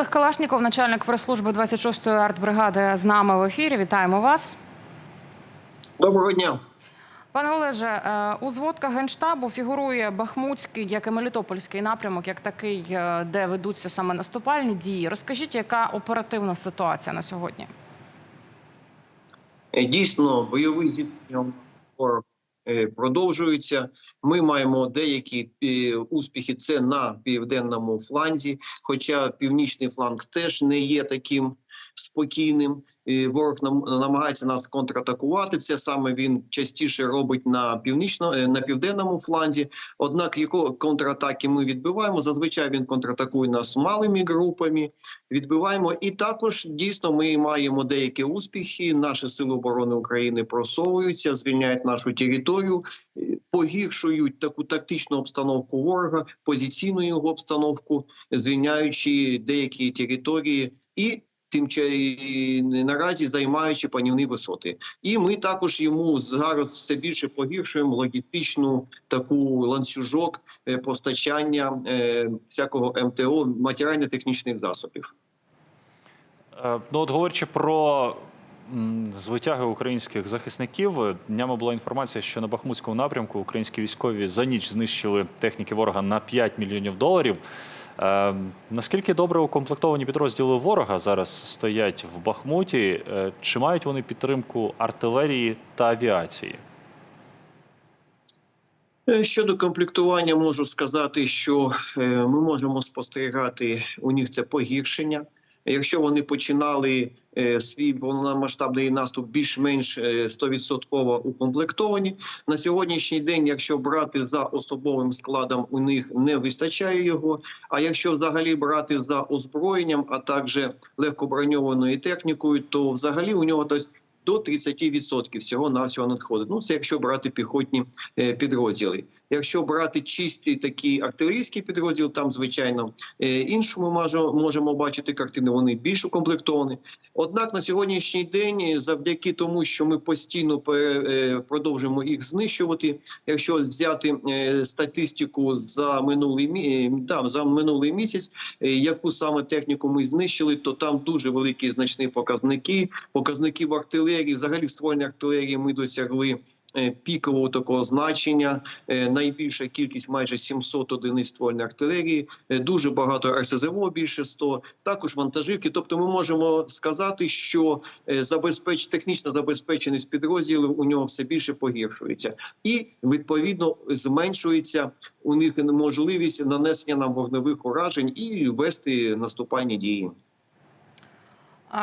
Олег Калашніков, начальник прес-служби 26-ї артбригади, з нами в ефірі. Вітаємо вас. Доброго дня. Пане Олеже, е, у зводках генштабу фігурує Бахмутський, як і Мелітопольський напрямок, як такий, е, де ведуться саме наступальні дії. Розкажіть, яка оперативна ситуація на сьогодні? Е, Дійсно, бойові зіткнення продовжуються. Ми маємо деякі е, успіхи. Це на південному фланзі. Хоча північний фланг теж не є таким спокійним. Ворог нам намагається нас контратакувати. Це саме він частіше робить на північно е, на південному фланзі. Однак його контратаки ми відбиваємо. Зазвичай він контратакує нас малими групами. Відбиваємо, і також дійсно ми маємо деякі успіхи. Наші сили оборони України просовуються, звільняють нашу територію, е, погіршують таку тактичну обстановку ворога, позиційну його обстановку, звільняючи деякі території і. Тим наразі займаючи панівні висоти, і ми також йому зараз все більше погіршуємо логістичну таку ланцюжок е, постачання е, всякого МТО матеріально-технічних засобів. Ну, от говорячи про м, звитяги українських захисників, днями була інформація, що на Бахмутському напрямку українські військові за ніч знищили техніки ворога на 5 мільйонів доларів. Е, наскільки добре укомплектовані підрозділи ворога зараз стоять в Бахмуті? Е, Чи мають вони підтримку артилерії та авіації? Е, Щодо комплектування, можу сказати, що ми можемо спостерігати у них це погіршення. Якщо вони починали е, свій повномасштабний наступ більш-менш е, 100% укомплектовані, на сьогоднішній день, якщо брати за особовим складом, у них не вистачає його. А якщо взагалі брати за озброєнням, а також легкоброньованою технікою, то взагалі у нього десь до 30% всього навсього надходить. Ну це якщо брати піхотні е, підрозділи. Якщо брати чисті такі артилерійські підрозділи, там звичайно е, іншому можемо, можемо бачити картини. Вони більш укомплектовані. Однак на сьогоднішній день, е, завдяки тому, що ми постійно продовжуємо їх знищувати. Якщо взяти статистику за минулий да, за минулий місяць, яку саме техніку ми знищили, то там дуже великі значні показники. Показники в артилерії, взагалі в ствольній артилерії ми досягли е, пікового такого значення. Е, Найбільша кількість майже 700 одиниць ствольної артилерії, дуже багато РСЗВО, більше 100, також вантажівки. Тобто, ми можемо сказати, що е, забезпеч технічна забезпеченість підрозділів у нього все більше погіршується, і відповідно зменшується у них можливість нанесення нам вогневих уражень і вести наступальні дії.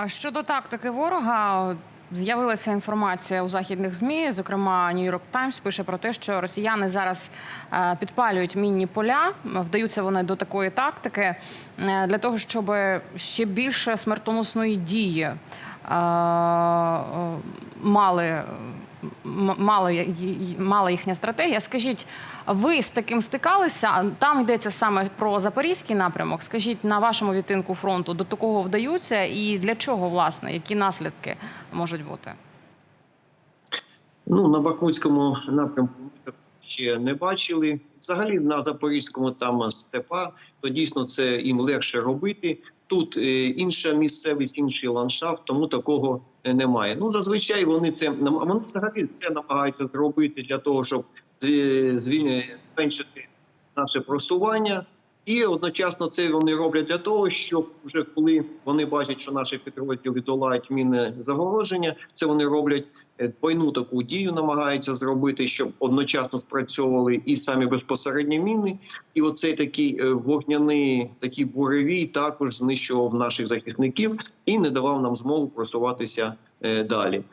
Щодо тактики ворога, з'явилася інформація у західних змі. Зокрема, Нью-Йорк Таймс пише про те, що росіяни зараз е, підпалюють мінні поля. Вдаються вони до такої тактики е, для того, щоб ще більше смертоносної дії е, мали. Мала, мала їхня стратегія. Скажіть, ви з таким стикалися? Там йдеться саме про запорізький напрямок. Скажіть, на вашому відтинку фронту до такого вдаються, і для чого власне? Які наслідки можуть бути? Ну на Бахмутському напрямку ми ще не бачили. Взагалі на Запорізькому там степа, то дійсно це їм легше робити. Тут е, інша місцевість, інший ландшафт, тому такого е, немає. Ну зазвичай вони це вони взагалі це намагаються зробити для того, щоб зві- зменшити наше просування. І одночасно це вони роблять для того, щоб вже коли вони бачать, що наші підрозділи долають мінне загородження, це вони роблять е, двойну таку дію, намагаються зробити, щоб одночасно спрацьовували і самі безпосередні міни, і оцей такий е, вогняний такий буревій також знищував наших захисників і не давав нам змогу просуватися е, далі.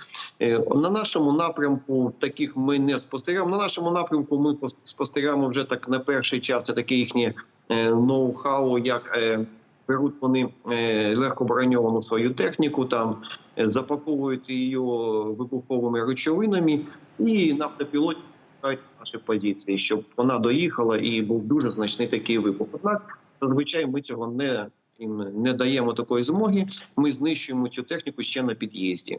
Е, На нашому напрямку таких ми не спостерігаємо. На нашому напрямку ми пос- спостерігаємо вже так на перший час. Це таке їхнє е, ноу-хау, як е, беруть вони е, легко броньовану свою техніку, там е, запаковують її вибуховими речовинами і на автопілоті шукають наші позиції, щоб вона доїхала і був дуже значний такий вибух. Однак зазвичай ми цього не їм не даємо такої змоги. Ми знищуємо цю техніку ще на під'їзді.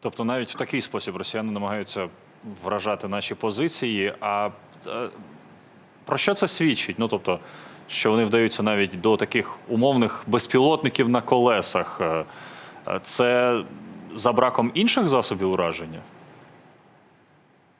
Тобто навіть в такий спосіб росіяни намагаються вражати наші позиції. А е, про що це свідчить? Ну тобто, що вони вдаються навіть до таких умовних безпілотників на колесах. Е, Це за браком інших засобів ураження?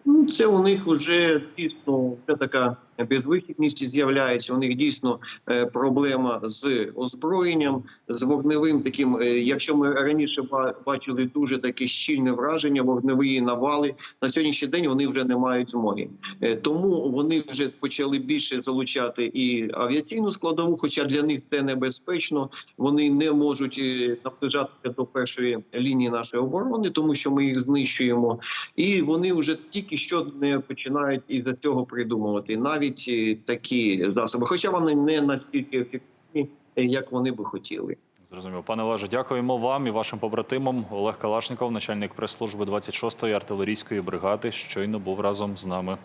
Ну, Це у них вже тісно, це така безвихідність з'являється. У них дійсно е, проблема з озброєнням, з вогневим таким. е, Якщо ми раніше бачили дуже таке щільне враження, вогневі навали на сьогоднішній день вони вже не мають змоги. Е, Тому вони вже почали більше залучати і авіаційну складову, хоча для них це небезпечно. Вони не можуть наближатися до першої лінії нашої оборони, тому що ми їх знищуємо. І вони вже тільки що не починають із за цього придумувати навіть е, такі засоби, хоча вони не настільки ефективні, як вони би хотіли. Зрозуміло. Пане Олеже, дякуємо вам і вашим побратимам. Олег Калашников, начальник прес-служби 26-ї артилерійської бригади, щойно був разом з нами.